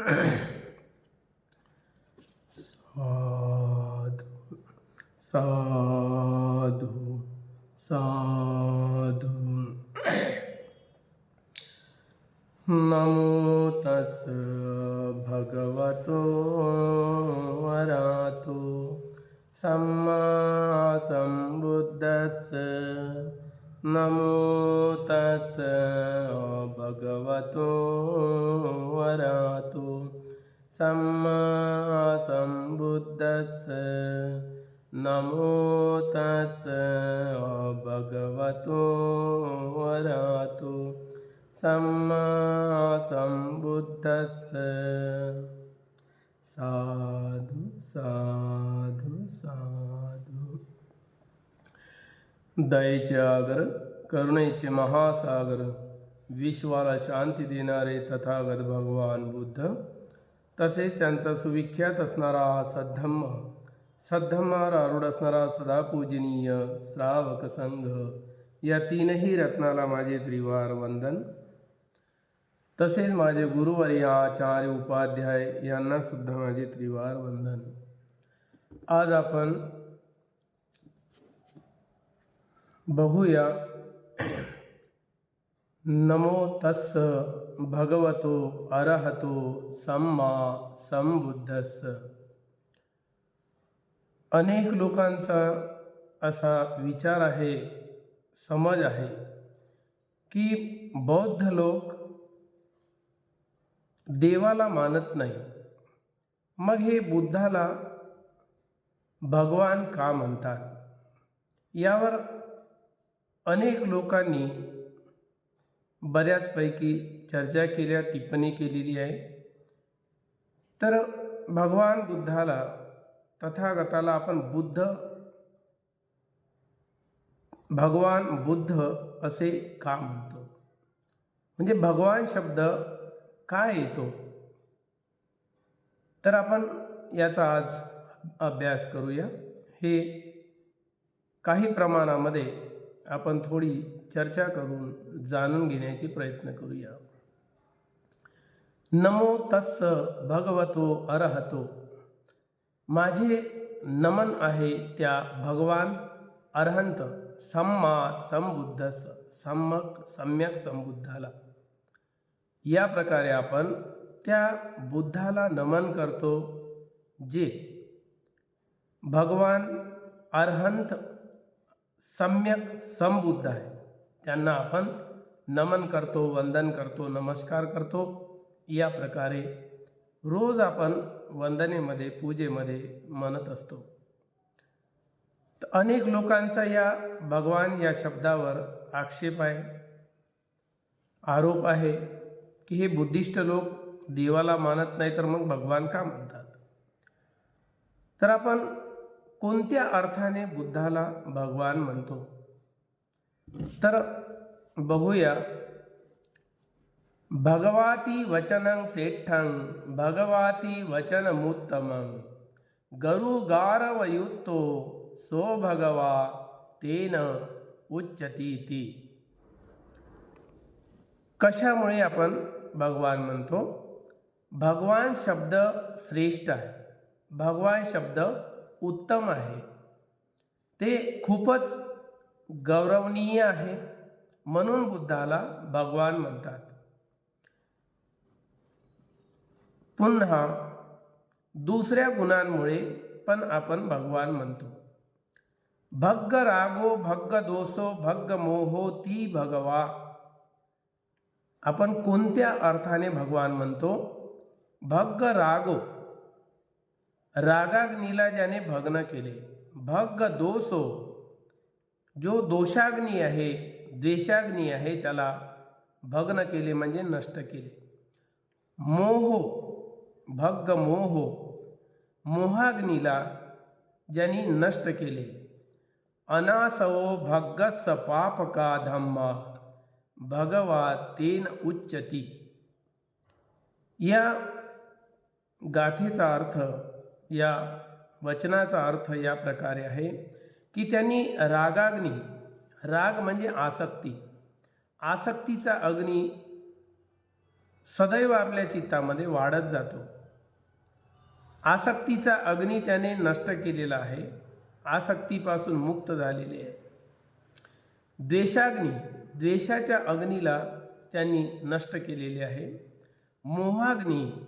साधु साधु सम्मा सम्बुद्धस्य नमो तस् भगवतो वरातो। सम्मा सम्बुद्धस्य साधु साधु साधु। दयेचे आगर करुणेचे महासागर विश्वाला शांती देणारे तथागत भगवान बुद्ध। तसेच त्यांचा सुविख्यात असणारा हा सद्धम्म सद्धम्मावर आरूढ असणारा सदा पूजनीय श्रावक संघ या तीनही रत्नाला माझे त्रिवार वंदन. तसेच माझे गुरुवारी आचार्य उपाध्याय यांना सुद्धा माझे त्रिवार वंदन. आज आपण बघूया नमो तस्स भगवतो अरहतो सम्मा संबुद्धस अनेक लोकांचा असा विचार आहे समज आहे की बौद्ध लोक देवाला मानत नाही. मग हे बुद्धाला भगवान का म्हणतात? यावर अनेक लोकांनी बऱ्याचपैकी चर्चा केल्या टिप्पणी केलेली आहे. तर भगवान बुद्धाला तथागताला आपण बुद्ध भगवान बुद्ध असे का म्हणतो? म्हणजे भगवान शब्द काय येतो? तर आपण याचा आज अभ्यास करूया. हे काही प्रमाणामध्ये आपण थोडी चर्चा करून जाणून घेण्याचे प्रयत्न करूया. नमो तस्स भगवतो अरहतो. माझे नमन आहे त्या भगवान अरहंत सम्मा संबुद्धस सम्मक सम्यक संबुद्धाला या प्रकारे आपण त्या बुद्धाला नमन करतो जे भगवान अरहंत सम्यक संबुद्ध आहे. त्यांना आपण नमन करतो वंदन करतो नमस्कार करतो. या प्रकारे रोज आपण वंदनेमध्ये पूजेमध्ये म्हणत असतो. तर अनेक लोकांचा या भगवान या शब्दावर आक्षेप आहे. आरोप आहे की हे बुद्धिस्ट लोक देवाला मानत नाही तर मग भगवान का म्हणतात तर आपण कोणत्या अर्थाने बुद्धाला भगवान म्हणतो? तर बघूया. भगवाती वचनं सेठ्ठं भगवाती वचनमुत्तमं. गरुगारवयुक्तो सो भगवा तेन उच्चतीती. कशामुळे आपण भगवान म्हणतो? भगवान शब्द श्रेष्ठ आहे. भगवान शब्द उत्तम आहे. ते खूपच गौरवनीय आहे म्हणून बुद्धाला भगवान म्हणतात. पुन्हा दुसऱ्या गुणांमुळे पण आपण भगवान म्हणतो. भग्ग रागो भग्ग दोषो भग्ग मोहो ती भगवा. आपण कोणत्या अर्थाने भगवान म्हणतो? भग्ग रागो. रागाग्नीला ज्याने भग्न केले. भग दोषो. जो दोषाग्नी आहे द्वेषाग्नी आहे त्याला भग्न केले म्हणजे नष्ट केले. मोहो. भग्ग मोहो. मोहाग्नीला ज्यांनी नष्ट केले. अनासवो भग्गस पापका धम्मा. भगवा तेन उच्चती. या गाथेचा अर्थ या वचनाचा अर्थ या प्रकारे आहे की त्यांनी रागाग्नी राग म्हणजे आसक्ती आसक्तीचा अग्नी सदैव आपल्या चित्तामध्ये वाढत जातो. आसक्तीचा अग्नी त्याने नष्ट केलेला आहे. आसक्तीपासून मुक्त झालेले आहे. द्वेषाग्नी द्वेषाच्या अग्नीला त्यांनी नष्ट केलेले आहे. मोहाग्नी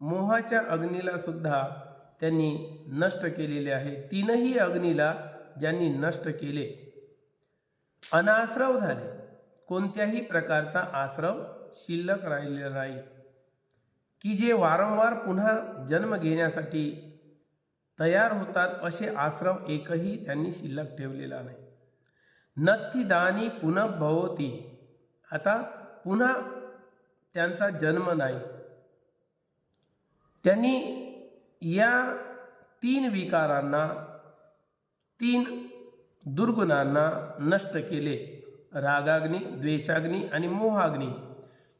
मोहाच्या अग्नीला सुद्धा त्यांनी नष्ट केलेले आहे. तीनही अग्नीला ज्यांनी नष्ट केले. अनाश्रव झाले. कोणत्याही प्रकारचा आश्रव शिल्लक राहिलेला नाही. की जे वारंवार पुन्हा जन्म घेण्यासाठी तयार होतात असे आश्रम एकही त्यांनी शिल्लक ठेवलेला नाही. नथी दानी पुनः भवती. आता पुन्हा त्यांचा जन्म नाही. त्यांनी या तीन विकारांना तीन दुर्गुणांना नष्ट केले. रागाग्नी द्वेषाग्नी आणि मोहाग्नी.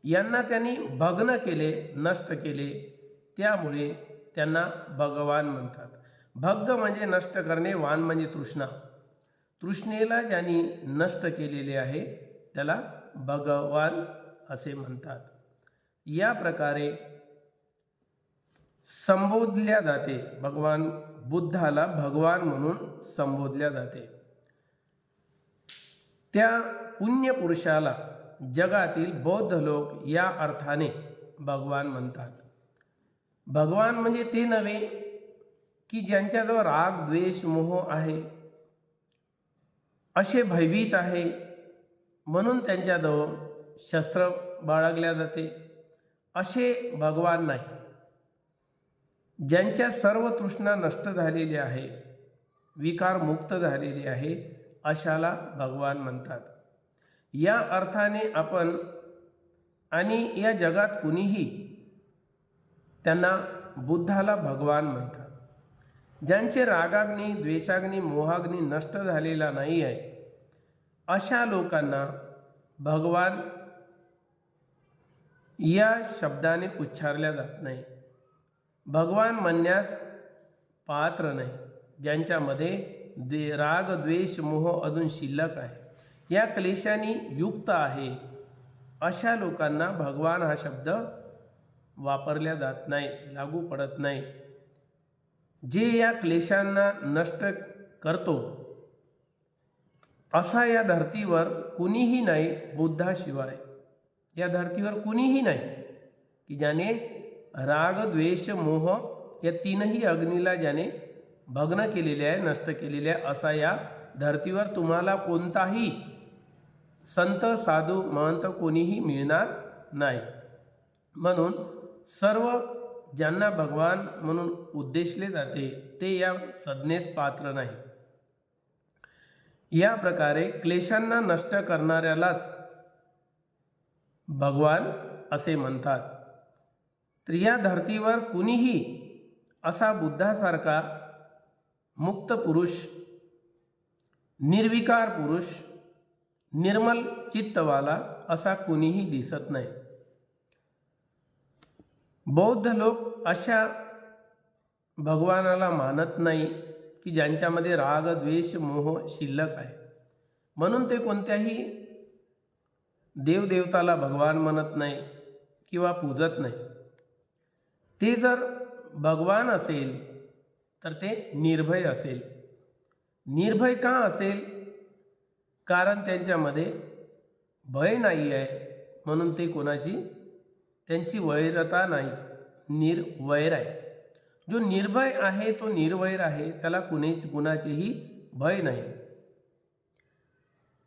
यांना त्यांनी भग्न केले नष्ट केले. त्यामुळे त्यांना भगवान म्हणतात. भग्ग म्हणजे नष्ट करणे वान म्हणजे तृष्णा. तृष्णेला ज्यांनी नष्ट केलेले आहे त्याला भगवान असे म्हणतात. या प्रकारे संबोधल्या जाते. भगवान बुद्धाला भगवान म्हणून संबोधल्या जाते. त्या पुण्यपुरुषाला जगातील बौद्ध लोक या अर्थाने भगवान म्हणतात. भगवान म्हणजे ते नव्हे की ज्यांच्याजवळ राग द्वेष मोह आहे. असे भयभीत आहे म्हणून त्यांच्याजवळ शस्त्र बाळगल्या जाते. असे भगवान नाही. ज्यांच्या सर्व तृष्णा नष्ट झालेली आहे विकार मुक्त झालेली आहे अशाला भगवान म्हणतात. या अर्थाने आपण आणि या जगात कुणीही त्यांना बुद्धाला भगवान म्हणतात. ज्यांचे रागाग्नी द्वेषाग्नी मोहाग्नी नष्ट झालेला नाही आहे अशा लोकांना भगवान या शब्दाने उच्चारल्या जात नाही. भगवान म्हणण्यास पात्र नाही. ज्यांच्यामध्ये दे राग द्वेष मोह अजून शिल्लक आहे. या क्लेशाने युक्त आहे. अशा लोकांना भगवान हा शब्द वापरल्या जात नाही लागू पडत नाही. जे या क्लेशांना नष्ट करतो असा या धर्तीवर कुणीही नाही बुद्धाशिवाय. या धर्तीवर कुणीही नाही की ज्याने राग द्वेष मोह या तीनही अग्नीला ज्याने भग्न केलेले आहे नष्ट केलेले आहे असा या धर्तीवर तुम्हाला कोणताही संत साधू महंत कोणीही मिळणार नाही. म्हणून सर्व ज्यांना भगवान म्हणून उद्देशले जाते ते या संज्ञेस पात्र नाही. या प्रकारे क्लेशांना नष्ट करणाऱ्यालाच भगवान असे म्हणतात. तर या धर्तीवर कुणीही असा बुद्धासारखा मुक्त पुरुष निर्विकार पुरुष निर्मल चित्तवाला असा कुणीही दिसत नाही. बौद्ध लोक अशा भगवानाला मानत नाही की ज्यांच्यामध्ये राग द्वेष मोह शिल्लक आहे. म्हणून ते कोणत्याही देवदेवताला भगवान म्हणत नाही किंवा पूजत नाही. ते जर भगवान असेल तर ते निर्भय असेल. निर्भय का असेल? कारण त्यांच्यामध्ये भय नाही आहे म्हणून ते कोणाशी? त्यांची वैरता नाही निर्वैर आहे. जो निर्भय आहे तो निर्वैर आहे त्याला कुणी कुणाचेही भय नाही.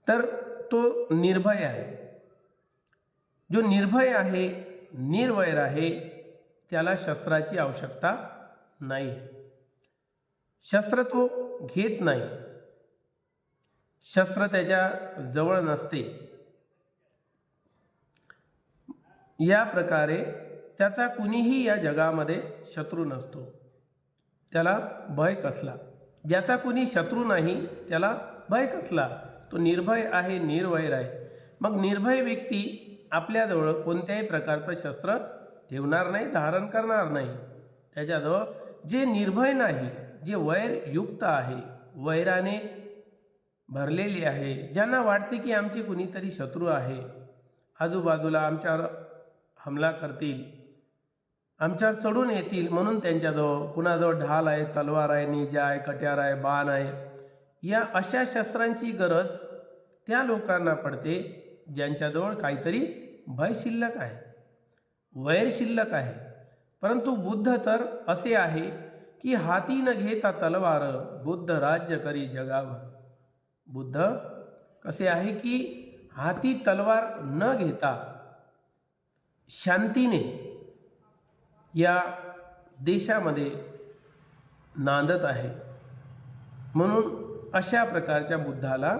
तर तो निर्भय आहे. जो निर्भय आहे निर्वैर आहे त्याला शस्त्राची आवश्यकता नाही. शस्त्र तो घेत नाही. शस्त्र त्याच्याजवळ नसते. या प्रकारे त्याचा कुणीही या जगामध्ये शत्रू नसतो. त्याला भय कसला? ज्याचा कुणी शत्रू नाही त्याला भय कसला? तो निर्भय आहे निर्वैर आहे. मग निर्भय व्यक्ती आपल्याजवळ कोणत्याही प्रकारचं शस्त्र ठेवणार नाही धारण करणार नाही. त्याच्याजवळ जे निर्भय नाही जे वैरयुक्त आहे वैराने भरलेली आहे ज्यांना वाटते की आमची कुणीतरी शत्रू आहे आजूबाजूला आमच्यावर हमला करतील आमच्यावर चढून येतील म्हणून त्यांच्याजवळ कुणाजवळ ढाल आहे तलवार आहे निजा आहे कट्यार आहे बाण आहे या अशा शस्त्रांची गरज त्या लोकांना पडते ज्यांच्याजवळ काहीतरी भय शिल्लक आहे. वैर शिल्लक आहे. परंतु बुद्ध तर असे आहे की हाती न घेता तलवार बुद्ध राज्य करी जगावर. बुद्ध कसे आहे की हाती तलवार न घेता शांतीने या देशामध्ये नांदत आहे. म्हणून अशा प्रकारच्या बुद्धाला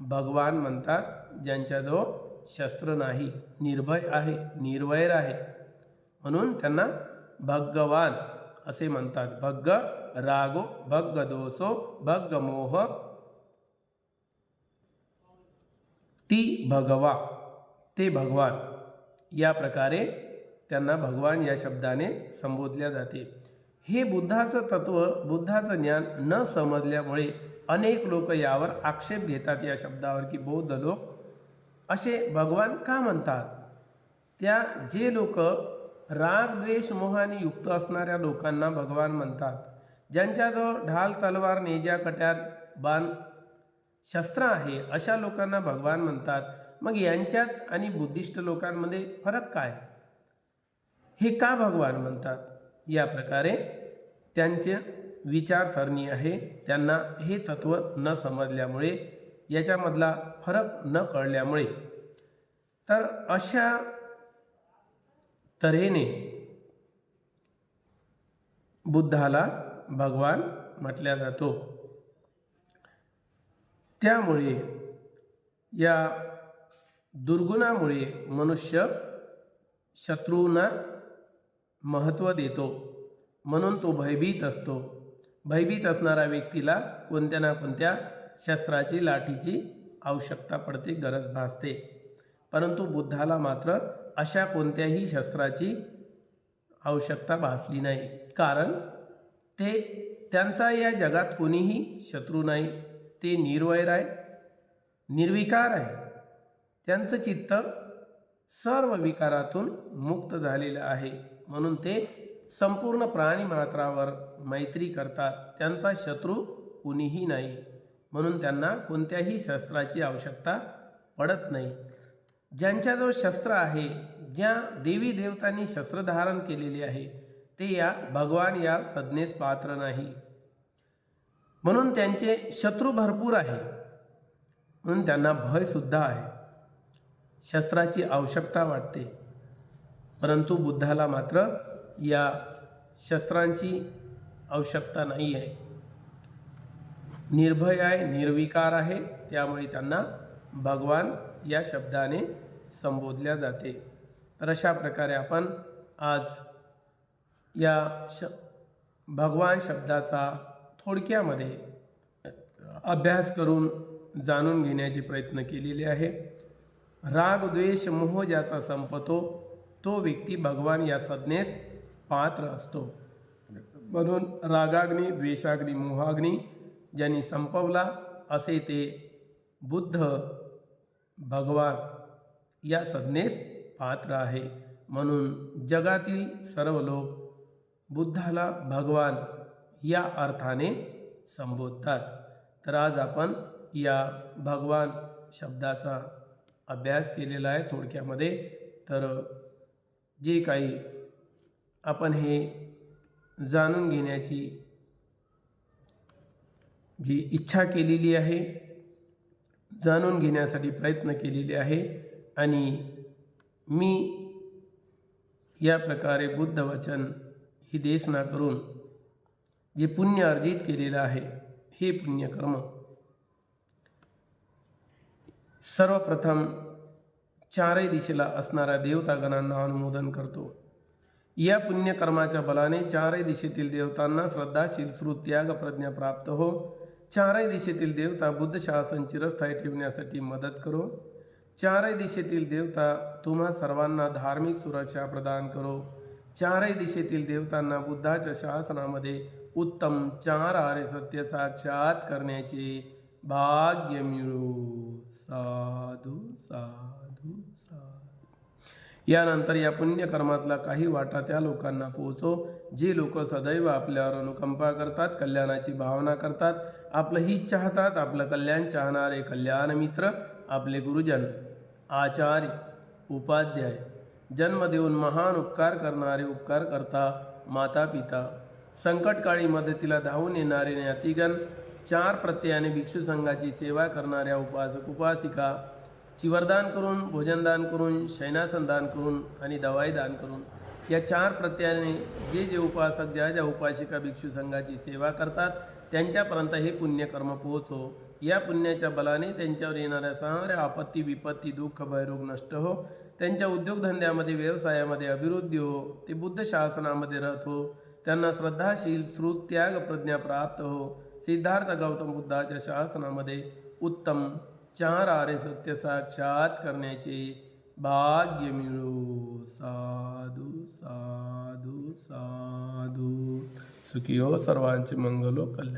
भगवान म्हणतात ज्यांच्याजवळ शस्त्र नाही निर्भय आहे निर्वैर आहे. म्हणून त्यांना भगवान असे म्हणतात. भग्ग रागो भग्ग दोषो भग्ग मोह. ती भगवा ते भगवान. या प्रकारे त्यांना भगवान या शब्दाने संबोधल्या जाते. हे बुद्धाचं तत्व बुद्धाचं ज्ञान न समजल्यामुळे अनेक लोक यावर आक्षेप घेतात या शब्दावर की बौद्ध लोक असे भगवान का म्हणतात? त्या जे लोक राग द्वेष मोहाने युक्त असणाऱ्या लोकांना भगवान म्हणतात. ज्यांच्याजवळ ढाल तलवार नेजा कट्यार बाण शस्त्र आहे अशा लोकांना भगवान म्हणतात. मग यांच्यात आणि बुद्धिस्ट लोकांमध्ये फरक काय? हे का भगवान म्हणतात? या प्रकारे त्यांचे विचारसरणी आहे. त्यांना हे तत्त्व न समजल्यामुळे याच्यामधला फरक न कळल्यामुळे. तर अशा तऱ्हेने बुद्धाला भगवान म्हटल्या जातो. त्यामुळे या दुर्गुणामुळे मनुष्य शत्रूंना महत्त्व देतो. म्हणून तो भयभीत असतो. भयभीत असणाऱ्या व्यक्तीला कोणत्या ना कोणत्या शस्त्राची लाठीची आवश्यकता पडते गरज भासते. परंतु बुद्धाला मात्र अशा कोणत्याही शस्त्राची आवश्यकता भासली नाही. कारण ते त्यांचा या जगात कोणीही शत्रू नाही. ते निर्वैर आहे निर्विकार आहे. त्यांचं चित्त सर्व विकारातून मुक्त झालेलं आहे. म्हणून ते संपूर्ण प्राणीमात्रावर मैत्री करतात. त्यांचा शत्रू कुणीही नाही. म्हणून त्यांना कोणत्याही शस्त्राची आवश्यकता पडत नाही. ज्यांच्याजवळ शस्त्र आहे ज्या देवी देवतांनी शस्त्र धारण केलेली आहे ते या भगवान या संज्ञेस पात्र नाही. म्हणून त्यांचे शत्रू भरपूर आहे. म्हणून त्यांना भयसुद्धा आहे. शस्त्राची आवश्यकता वाटते. परंतु बुद्धाला मात्र या शस्त्रांची आवश्यकता नाही आहे निर्भय आहे निर्विकार आहे. त्यामुळे त्यांना भगवान या शब्दाने संबोधल्या जाते. तर अशा प्रकारे आपण आज या श भगवान शब्दाचा थोडक्यामध्ये अभ्यास करून जाणून घेण्याचे प्रयत्न केलेले आहे. राग द्वेष मोह ज्याचा संपतो तो व्यक्ती भगवान या संज्ञेस पात्र असतो. म्हणून रागाग्नी द्वेषाग्नी मोहाग्नी ज्यांनी संपवला असे ते बुद्ध भगवान या संज्ञेस पात्र आहे. म्हणून जगातील सर्व लोक बुद्धाला भगवान या अर्थाने संबोधतात. तर आज आपण या भगवान शब्दाचा अभ्यास केलेला आहे थोडक्यामध्ये. तर जे काही आपण हे जाणून घेण्याची जी इच्छा केलेली आहे जाणून घेण्यासाठी प्रयत्न केलेले आहे आणि मी या प्रकारे बुद्ध वचन ही देसना करून जे पुण्य अर्जित केलेलं आहे हे पुण्यकर्म सर्वप्रथम चारही दिशेला असणाऱ्या देवतागणांना अनुमोदन करतो. या पुण्यकर्माच्या बलाने चारही दिशेतील देवतांना श्रद्धाशील श्रुत्याग प्रज्ञा प्राप्त हो. चारही दिशेतील देवता बुद्ध शासन चिरस्थायी ठेवण्यासाठी मदत करो. चारही दिशेतील देवता तुम्हा सर्वांना धार्मिक सुरक्षा प्रदान करो. चारही दिशेतील देवतांना बुद्धाच्या शासनामध्ये उत्तम चार आर्य सत्य साक्षात करण्याचे भाग्य मिळू. साधू साधू साधू. यानंतर या पुण्यकर्मातला काही वाटा त्या लोकांना पोहोचो. जे लोक सदैव आपल्यावर अनुकंपा करतात कल्याणाची भावना करतात आपलं हित चाहतात आपलं कल्याण चाहणारे कल्याण मित्र आपले गुरुजन. आचार्य उपाध्याय. जन्म देऊन महान उपकार करणारे उपकार करता माता पिता संकटकाळी मदतीला धावून येणारे ज्ञातिगण चार प्रत्ययाने भिक्षू संघाची सेवा करणाऱ्या उपासक उपासिका चिवरदान करून भोजनदान करून शयनासन दान करून आणि दवाई दान करून या चार प्रत्ययाने जे जे उपासक ज्या ज्या उपासिका भिक्षू संघाची सेवा करतात त्यांच्यापर्यंत हे पुण्यकर्म पोहोचो. या पुण्याच्या बलाने त्यांच्यावर येणाऱ्या साऱ्या आपत्ती विपत्ती दुःख भयरोग नष्ट हो. त्यांच्या उद्योगधंद्यामध्ये व्यवसायामध्ये अभिवृद्धी हो. ते बुद्ध शासनामध्ये रथ हो. त्यांना श्रद्धाशील श्रुत त्याग प्रज्ञा प्राप्त हो. सिद्धार्थ गौतम बुद्धाच्या शासनामध्ये उत्तम चार आरे सत्य साक्षात करण्याचे भाग्य मिळो. साधू साधू साधू. सुखी हो सर्वांचे मंगलो हो कल्याण.